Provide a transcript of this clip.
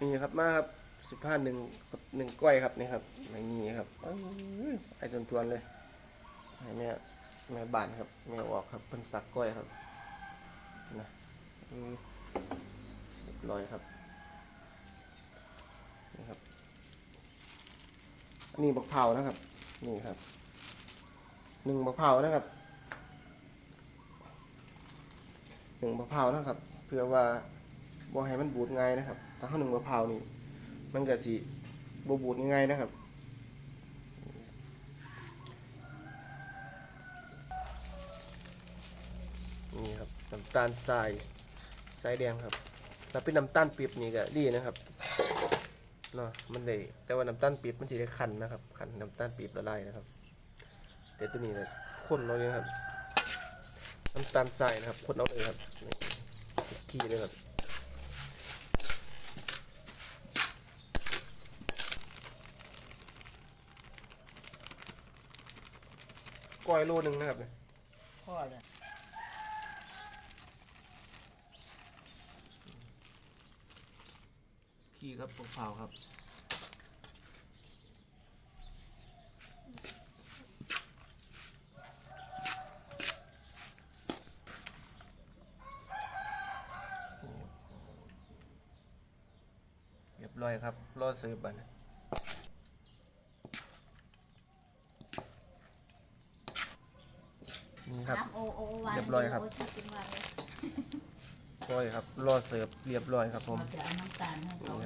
นี่ครับมาครับสิบห้าหนึ่งหนึ่งก้อยครับนี่ครับอย่างนี้ครับไอ้ทวนๆเลยให้แม่แม่บ้านครับแม่ออกครับเป็นสักก้อยครับนะเรียบร้อยครับนี่ครับอันนี้บักเผาวนะครับนี่ครับหนึ่งบักเผาวนะครับหนึ่งบักเผาวนะครับ เพื่อว่า บ่ให้มันบูดง่ายนะครับ ถ้าเขาหนึ่งบักเผาวนี่ มันก็สิบบูดง่ายนะครับนี่ครับน้ำตาลทรายทรายแดงครับถ้าเป็นน้ำตาลปี๊บนี่ก็ดีนะครับเนาะมันได้แต่ว่าน้ำตาลปี๊บมันจะได้คันนะครับคันน้ำตาลปี๊บละลายนะครับ แต่ตัวนี้นะข้นเอาเลยครับน้ำตาลทรายนะครับข้นเอาเลยครับขี้เลยครับ ก้อยโลนึงนะครับเนี่ยพ่อเลยขี้ครับเปล่าๆครับเรียบร้อยครับรอเสิร์ฟบัดนะ นี่ครับน้ำโอโอวันเรียบร้อยครับโที่กินวันเลยร้อยครับ รอเสิร์ฟเรียบร้อยครับผม เราจะเอาน้ำตาลให้เขา